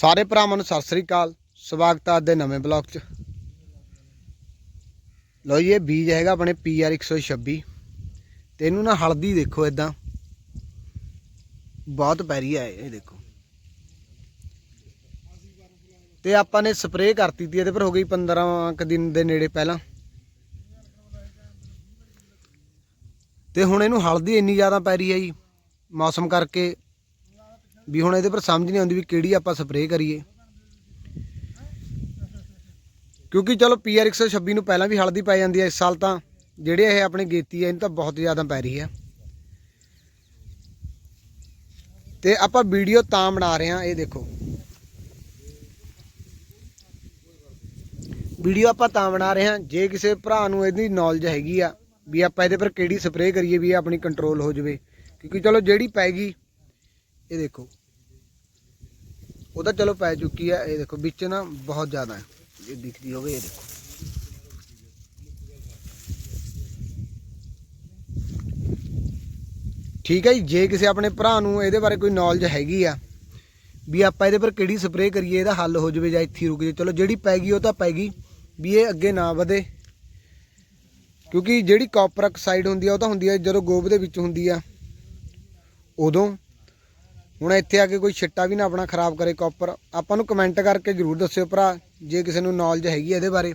ਸਾਰੇ ਭਰਾਵਾਂ ਨੂੰ ਸਤਿ ਸ੍ਰੀ ਅਕਾਲ। ਸਵਾਗਤ ਆ ਅੱਜ ਦੇ ਨਵੇਂ ਬਲੌਗ 'ਚ। ਲੋ ਜੀ, ਇਹ ਬੀਜ ਹੈਗਾ ਆਪਣੇ PR 126 ਤੇ ਇਹਨੂੰ ਨਾ ਹਲਦੀ ਦੇਖੋ ਇਦਾਂ ਬਹੁਤ ਪੈਰੀ ਆ ਇਹ ਦੇਖੋ। ਤੇ ਆਪਾਂ ਨੇ ਸਪਰੇਅ ਕਰਤੀ ਤੀ, ਇਹਦੇ ਪਰ ਹੋ ਗਈ 15 ਕੁ ਦਿਨ ਦੇ ਨੇੜੇ ਪਹਿਲਾਂ। ਤੇ ਹੁਣ ਇਹਨੂੰ ਹਲਦੀ ਇੰਨੀ ਜ਼ਿਆਦਾ ਪੈ ਰਹੀ ਹੈ ਜੀ, ਮੌਸਮ ਕਰਕੇ ਵੀ ਹੁਣ ਇਹਦੇ ਪਰ ਸਮਝ ਨਹੀਂ ਆਉਂਦੀ ਵੀ ਕਿਹੜੀ ਆਪਾਂ ਸਪਰੇਅ ਕਰੀਏ। ਕਿਉਂਕਿ ਚਲੋ ਪੀਆਰ 126 ਨੂੰ ਪਹਿਲਾਂ ਵੀ ਹਲਦੀ ਪੈ ਜਾਂਦੀ ਹੈ ਇਸ ਸਾਲ ਤਾਂ, ਜਿਹੜੇ ਇਹ ਆਪਣੀ ਗੇਤੀ ਹੈ, ਇਹਨੂੰ ਤਾਂ ਬਹੁਤ ਜ਼ਿਆਦਾ ਪੈ ਰਹੀ ਹੈ। ਤੇ ਆਪਾਂ ਵੀਡੀਓ ਤਾਂ ਬਣਾ ਰਹੇ ਹਾਂ, ਇਹ ਦੇਖੋ। ਵੀਡੀਓ ਆਪਾਂ ਤਾਂ ਬਣਾ ਰਹੇ ਹਾਂ, ਜੇ ਕਿਸੇ ਭਰਾ ਨੂੰ ਇਹਦੀ ਨੌਲੇਜ ਹੈਗੀ ਆ, ਵੀ ਆਪਾਂ ਇਹਦੇ ਪਰ ਕਿਹੜੀ ਸਪਰੇਅ ਕਰੀਏ, ਵੀ ਇਹ ਆਪਣੀ ਕੰਟਰੋਲ ਹੋ ਜਾਵੇ। ਕਿਉਂਕਿ ਚਲੋ ਜਿਹੜੀ ਪੈ ਗਈ ਇਹ ਦੇਖੋ। ਉਹਦਾ ਚਲੋ ਪੈ ਚੁੱਕੀ ਹੈ ਇਹ ਦੇਖੋ, ਵਿੱਚ ਨਾ ਬਹੁਤ ਜ਼ਿਆਦਾ ਹੈ। ਇਹ ਦਿਖਦੀ ਹੋਵੇ, ਇਹ ਦੇਖੋ। ਠੀਕ ਹੈ ਜੀ, ਜੇ ਕਿਸੇ ਆਪਣੇ ਭਰਾ ਨੂੰ ਇਹਦੇ ਬਾਰੇ ਕੋਈ ਨੌਲੇਜ ਹੈਗੀ ਆ, ਵੀ ਆਪਾਂ ਇਹਦੇ ਪਰ ਕਿਹੜੀ ਸਪਰੇਅ ਕਰੀਏ, ਇਹਦਾ ਹੱਲ ਹੋ ਜਾਵੇ ਜਾਂ ਇੱਥੇ ਰੁਕ ਜਾਵੇ। ਚਲੋ, ਜਿਹੜੀ ਪੈ ਗਈ, ਉਹ ਤਾਂ ਪੈ ਗਈ, ਵੀ ਇਹ ਅੱਗੇ ਨਾ ਵਧੇ। ਕਿਉਂਕਿ ਜਿਹੜੀ ਕਾਪਰ ਆਕਸਾਈਡ ਹੁੰਦੀ ਆ, ਉਹ ਤਾਂ ਹੁੰਦੀ ਆ, ਜਦੋਂ ਗੋਬ ਦੇ ਵਿੱਚ ਹੁੰਦੀ ਆ, ਉਦੋਂ ਹੁਣ ਇੱਥੇ ਆ ਕੇ ਕੋਈ ਛਿੱਟਾ ਵੀ ਨਾ ਆਪਣਾ ਖਰਾਬ ਕਰੇ ਕਾਪਰ ਆਪਾਂ ਨੂੰ ਕਮੈਂਟ ਕਰਕੇ ਜਰੂਰ ਦੱਸਿਓ ਭਰਾ, ਜੇ ਕਿਸੇ ਨੂੰ ਨੌਲੇਜ ਹੈਗੀ ਇਹਦੇ ਬਾਰੇ,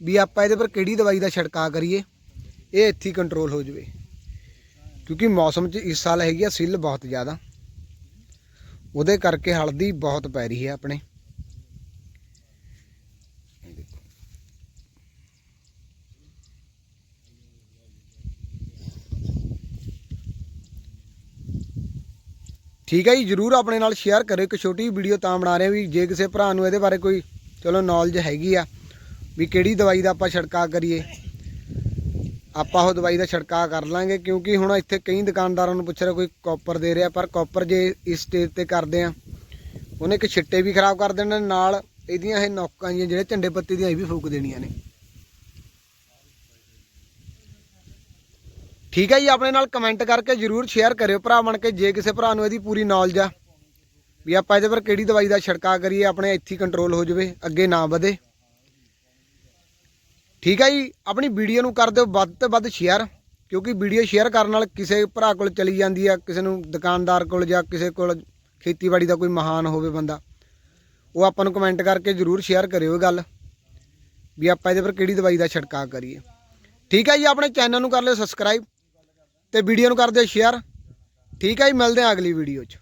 ਵੀ ਆਪਾਂ ਇਹਦੇ ਪਰ ਕਿਹੜੀ ਦਵਾਈ ਦਾ ਛਿੜਕਾਅ ਕਰੀਏ, ਇਹ ਇੱਥੇ ਕੰਟਰੋਲ ਹੋ ਜਾਵੇ। ਕਿਉਂਕਿ ਮੌਸਮ 'ਚ ਇਸ ਸਾਲ ਹੈਗੀ ਆ, ਸਿੱਲ ਬਹੁਤ ਜ਼ਿਆਦਾ, ਉਹਦੇ ਕਰਕੇ ਹਲਦੀ ਬਹੁਤ ਪੈ ਰਹੀ ਹੈ ਆਪਣੇ। ਠੀਕ ਹੈ ਜੀ, ਜਰੂਰ ਆਪਣੇ ਨਾਲ ਸ਼ੇਅਰ ਕਰਿਓ, ਇੱਕ ਛੋਟੀ ਵੀਡੀਓ ਤਾਂ ਬਣਾ ਰਹੇ ਵੀ ਜੇ ਕਿਸੇ ਭਰਾ ਨੂੰ ਇਹਦੇ ਬਾਰੇ ਕੋਈ ਚਲੋ ਨੌਲੇਜ ਹੈਗੀ ਆ, ਵੀ ਕਿਹੜੀ ਦਵਾਈ ਦਾ ਆਪਾਂ ਛਿੜਕਾਅ ਕਰੀਏ। ਆਪਾਂ ਉਹ ਦਵਾਈ ਦਾ ਛਿੜਕਾਅ ਕਰ ਲਾਂਗੇ, ਕਿਉਂਕਿ ਹੁਣ ਇੱਥੇ ਕਈ ਦੁਕਾਨਦਾਰਾਂ ਨੂੰ ਪੁੱਛ ਰਿਹਾ, ਕੋਈ ਕਾਪਰ ਦੇ ਰਿਹਾ, ਪਰ ਕਾਪਰ ਜੇ ਇਸ ਸਟੇਜ ਤੇ ਕਰਦੇ ਆ ਉਹਨੇ ਇੱਕ ਛਿੱਟੇ ਵੀ ਖਰਾਬ ਕਰ ਦੇਣੇ ਨਾਲ ਇਹਦੀਆਂ ਇਹ ਨੌਕਾਂ ਜੀਆਂ, ਜਿਹੜੇ ਝੰਡੇ ਪੱਤੇ ਦੀਆਂ, ਇਹ ਵੀ ਫੂਕ ਦੇਣੀਆਂ ਨੇ। ਠੀਕ ਹੈ ਜੀ, ਆਪਣੇ ਨਾਲ ਕਮੈਂਟ ਕਰਕੇ ਜਰੂਰ ਸ਼ੇਅਰ ਕਰਿਓ ਭਰਾ ਬਣ ਕੇ, ਜੇ ਕਿਸੇ ਭਰਾ ਨੂੰ ਇਹਦੀ ਪੂਰੀ ਨੌਲੇਜ ਆ, ਵੀ ਆਪਾਂ ਇਹਦੇ ਪਰ ਕਿਹੜੀ ਦਵਾਈ ਦਾ ਛਿੜਕਾਅ ਕਰੀਏ, ਆਪਣੇ ਇੱਥੇ ਕੰਟਰੋਲ ਹੋ ਜਾਵੇ, ਅੱਗੇ ਨਾ ਵਧੇ। ਠੀਕ ਹੈ ਜੀ, ਆਪਣੀ ਵੀਡੀਓ ਨੂੰ ਕਰ ਦਿਓ, ਵੱਧ ਤੋਂ ਵੱਧ ਸ਼ੇਅਰ ਕਿਉਂਕਿ ਵੀਡੀਓ ਸ਼ੇਅਰ ਕਰਨ ਨਾਲ ਕਿਸੇ ਭਰਾ ਕੋਲ ਚਲੀ ਜਾਂਦੀ ਆ, ਕਿਸੇ ਨੂੰ ਦੁਕਾਨਦਾਰ ਕੋਲ ਜਾਂ ਕਿਸੇ ਕੋਲ ਖੇਤੀਬਾੜੀ ਦਾ ਕੋਈ ਮਹਾਨ ਹੋਵੇ ਬੰਦਾ, ਉਹ ਆਪਾਂ ਨੂੰ ਕਮੈਂਟ ਕਰਕੇ ਜਰੂਰ ਸ਼ੇਅਰ ਕਰਿਓ ਇਹ ਗੱਲ, ਵੀ ਆਪਾਂ ਇਹਦੇ ਪਰ ਕਿਹੜੀ ਦਵਾਈ ਦਾ ਛਿੜਕਾਅ ਕਰੀਏ। ਠੀਕ ਹੈ ਜੀ, ਆਪਣੇ ਚੈਨਲ ਨੂੰ ਕਰ ਲਿਓ ਸਬਸਕ੍ਰਾਈਬ ਤੇ ਵੀਡੀਓ ਨੂੰ ਕਰਦੇ ਸ਼ੇਅਰ ਠੀਕ ਹੈ ਜੀ ਮਿਲਦੇ ਹਾਂ ਅਗਲੀ ਵੀਡੀਓ 'ਚ।